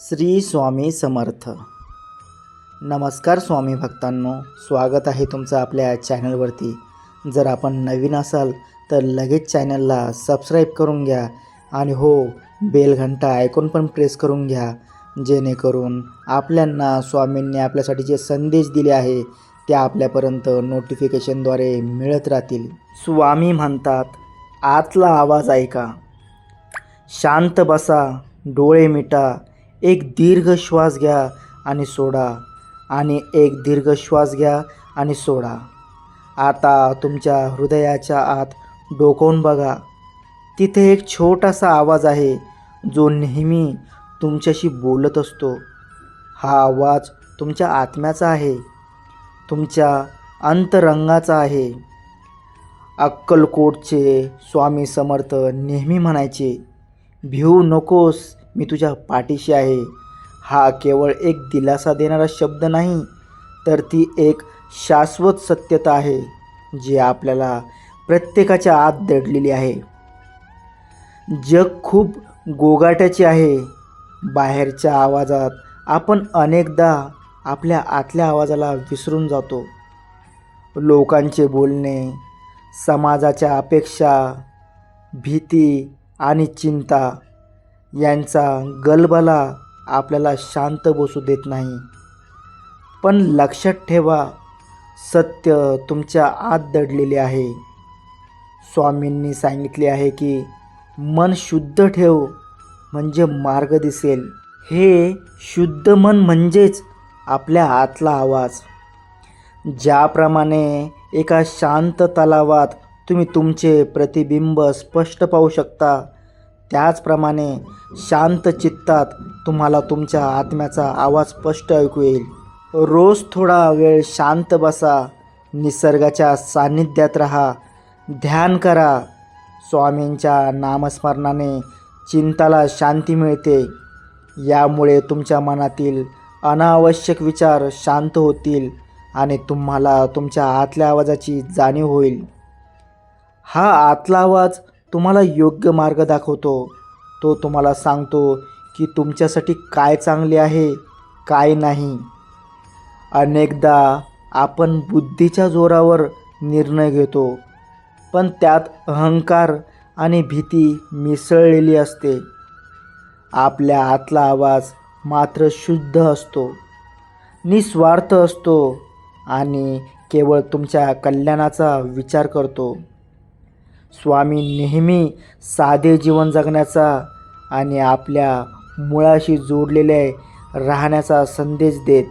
श्री स्वामी समर्थ. नमस्कार स्वामी भक्तांनो स्वागत आहे तुमचं आपल्या चॅनलवरती. जर आपण नवीन असाल तर लगेच चॅनलला सबस्क्राईब करून घ्या आणि हो बेल घंटा ऐकून पण प्रेस करून घ्या जेणेकरून आपल्यांना स्वामींनी आपल्यासाठी जे संदेश दिले आहे ते आपल्यापर्यंत नोटिफिकेशनद्वारे मिळत राहतील. स्वामी म्हणतात आतला आवाज ऐका. शांत बसा डोळे मिटा एक दीर्घ श्वास घ्या आणि सोडा. आणि एक दीर्घ श्वास घ्या आणि सोडा. आता तुमच्या हृदयाच्या आत डोकवून बघा. तिथे एक छोटासा आवाज आहे जो नेहमी तुमच्याशी बोलत असतो. हा आवाज तुमच्या आत्म्याचा आहे. तुमच्या अंतरंगाचा आहे. अक्कलकोटचे स्वामी समर्थ नेहमी म्हणायचे भिवू नकोस मी तुझ्या पाठीशी आहे. हा केवळ एक दिलासा देणारा शब्द नाही तर ती एक शाश्वत सत्यता आहे जी आपल्याला प्रत्येकाच्या आत दडलेली आहे. जग खूप गोगाट्याचे आहे. बाहेरच्या आवाजात आपण अनेकदा आपल्या आतल्या आवाजाला विसरून जातो. लोकांचे बोलणे समाजाच्या अपेक्षा भीती आणि चिंता यांचा गलबला आपल्याला शांत बसू देत नाही. पण लक्षात ठेवा सत्य तुमच्या आत दडलेले आहे. स्वामींनी सांगितले आहे की मन शुद्ध ठेव म्हणजे मार्ग दिसेल. हे शुद्ध मन म्हणजेच आपल्या आतला आवाज. ज्याप्रमाणे एका शांत तलावात तुम्ही तुमचे प्रतिबिंब स्पष्ट पाहू शकता त्याचप्रमाणे शांत चित्तात तुम्हाला तुमच्या आत्म्याचा आवाज स्पष्ट ऐकू येईल. रोज थोडा वेळ शांत बसा निसर्गाच्या सान्निध्यात राहा ध्यान करा. स्वामींच्या नामस्मरणाने चिंताला शांती मिळते. यामुळे तुमच्या मनातील अनावश्यक विचार शांत होतील आणि तुम्हाला तुमच्या आतल्या आवाजाची जाणीव होईल. हा आतला आवाज तुम्हाला योग्य मार्ग दाखवतो. तो तुम्हाला सांगतो की तुमच्यासाठी काय चांगले आहे काय नाही. अनेकदा आपण बुद्धीच्या जोरावर निर्णय घेतो पण त्यात अहंकार आणि भीती मिसळलेली असते. आपल्या आतला आवाज मात्र शुद्ध असतो निस्वार्थ असतो आणि केवळ तुमच्या कल्याणाचा विचार करतो. स्वामी नेहमी साधे जीवन जगण्याचा आणि आपल्या मुळाशी जोडलेले राहण्याचा संदेश देत.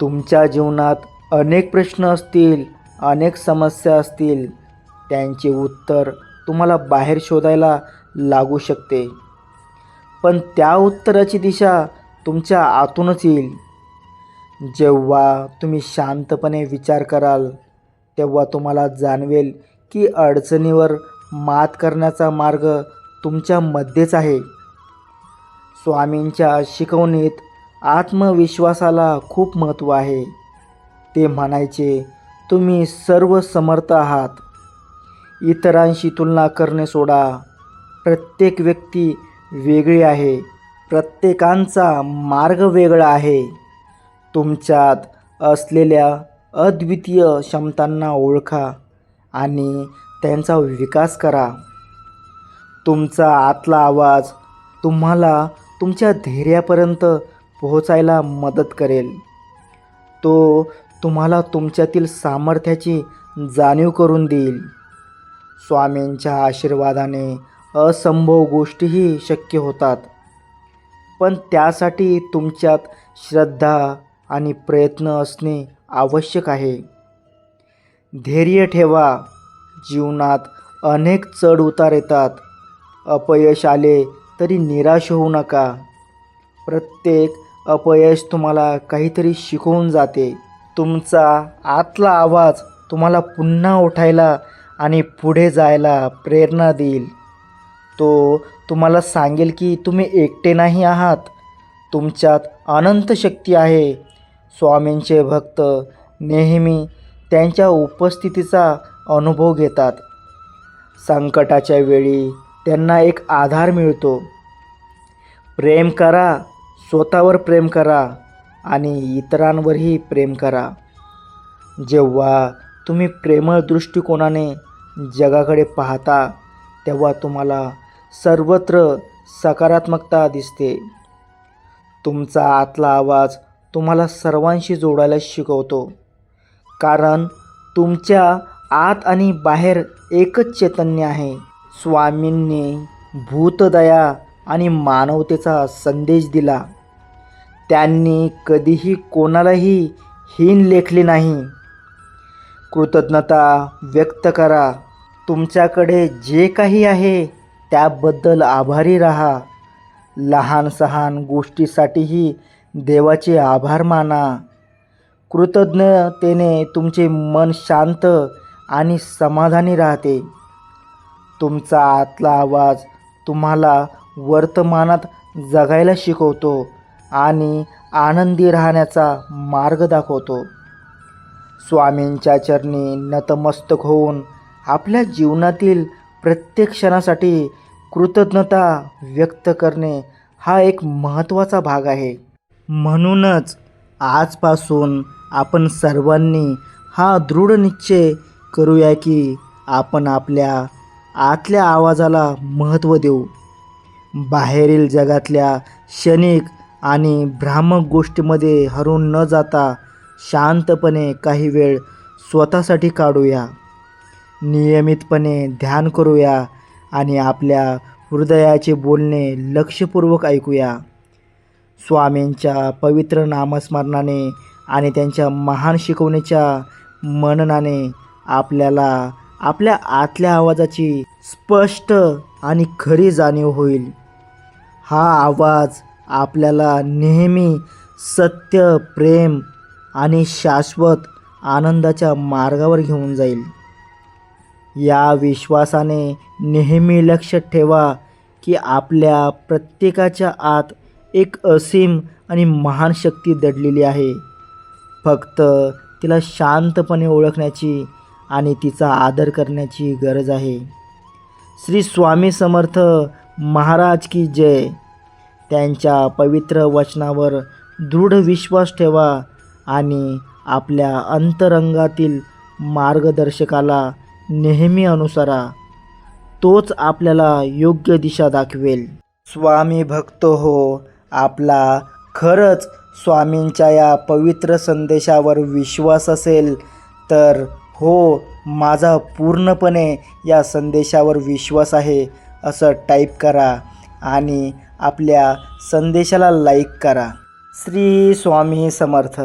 तुमच्या जीवनात अनेक प्रश्न असतील अनेक समस्या असतील त्यांचे उत्तर तुम्हाला बाहेर शोधायला लागू शकते. पण त्या उत्तराची दिशा तुमच्या आतूनच येईल. जेव्हा तुम्ही शांतपणे विचार कराल तेव्हा तुम्हाला जाणवेल की अडचणीवर मात करण्याचा मार्ग तुमच्यामध्येच आहे. स्वामींच्या शिकवणीत आत्मविश्वासाला खूप महत्त्व आहे. ते म्हणायचे तुम्ही सर्व समर्थ आहात. इतरांशी तुलना करणे सोडा. प्रत्येक व्यक्ती वेगळी आहे. प्रत्येकांचा मार्ग वेगळा आहे. तुमच्यात असलेल्या अद्वितीय क्षमतांना ओळखा आणि त्यांचा विकास करा. तुमचा आतला आवाज तुम्हाला तुमच्या धैर्यापर्यंत पोहोचायला मदत करेल. तो तुम्हाला तुमच्यातील सामर्थ्याची जाणीव करून देईल. स्वामींच्या आशीर्वादाने असंभव गोष्टीही शक्य होतात. पण त्यासाठी तुमच्यात श्रद्धा आणि प्रयत्न असणे आवश्यक आहे. धैर्य ठेवा. जीवनात अनेक चढ उतार येतात. अपयश आले तरी निराश होऊ नका. प्रत्येक अपयश तुम्हाला काहीतरी शिकवून जाते. तुमचा आतला आवाज तुम्हाला पुन्हा उठायला आणि पुढे जायला प्रेरणा देईल. तो तुम्हाला सांगेल की तुम्ही एकटे नाही आहात. तुमच्यात अनंत शक्ती आहे. स्वामींचे भक्त नेहमी त्यांच्या उपस्थितीचा अनुभव घेतात. संकटाच्या वेळी त्यांना एक आधार मिळतो. प्रेम करा स्वतःवर प्रेम करा आणि इतरांवरही प्रेम करा. जेव्हा तुम्ही प्रेमळ दृष्टिकोनाने जगाकडे पाहता तेव्हा तुम्हाला सर्वत्र सकारात्मकता दिसते. तुमचा आतला आवाज तुम्हाला सर्वांशी जोडायला शिकवतो. कारण तुमच्या आत आणि बाहेर एकच चैतन्य आहे. स्वामींनी भूतदया आणि मानवतेचा संदेश दिला. त्यांनी कधीही कोणालाही हीन लेखले नाही. कृतज्ञता व्यक्त करा. तुमच्याकडे जे काही आहे त्याबद्दल आभारी राहा. लहान सहान गोष्टीसाठीही देवाचे आभार माना. कृतज्ञतेने तुमचे मन शांत आणि समाधानी राहते. तुमचा आतला आवाज तुम्हाला वर्तमानात जगायला शिकवतो आणि आनंदी राहण्याचा मार्ग दाखवतो. स्वामींच्या चरणी नतमस्तक होऊन आपल्या जीवनातील प्रत्येक क्षणासाठी कृतज्ञता व्यक्त करणे हा एक महत्त्वाचा भाग आहे. म्हणूनच आजपासून आपण सर्वांनी हा दृढ निश्चय करूया की आपण आपल्या आतल्या आवाजाला महत्त्व देऊ. बाहेरील जगातल्या क्षणिक आणि भ्रामक गोष्टीमध्ये हरून न जाता शांतपणे काही वेळ स्वतःसाठी काढूया. नियमितपणे ध्यान करूया आणि आपल्या हृदयाचे बोलणे लक्षपूर्वक ऐकूया. स्वामींच्या पवित्र नामस्मरणाने आणि त्यांच्या महान शिकवणीच्या मननाने आपल्याला आपल्या आतल्या आवाजाची स्पष्ट आणि खरी जाणीव होईल. हा आवाज आपल्याला नेहमी सत्य प्रेम आणि शाश्वत आनंदाच्या मार्गावर घेऊन जाईल. या विश्वासाने नेहमी लक्षात ठेवा की आपल्या प्रत्येकाच्या आत एक असीम आणि महान शक्ती दडलेली आहे. फक्त तिला शांतपणे ओळखण्याची आणि तिचा आदर करण्याची गरज आहे. श्री स्वामी समर्थ महाराज की जय. त्यांच्या पवित्र वचनावर दृढ विश्वास ठेवा आणि आपल्या अंतरंगातील मार्गदर्शकाला नेहमी अनुसरा. तोच आपल्याला योग्य दिशा दाखवेल. स्वामी भक्त हो आपला खरंच स्वामींच्या या पवित्र संदेशावर विश्वास असेल तर हो माझा पूर्णपणे या संदेशावर विश्वास आहे असं टाईप करा आणि आपल्या संदेशाला लाईक करा. श्री स्वामी समर्थ.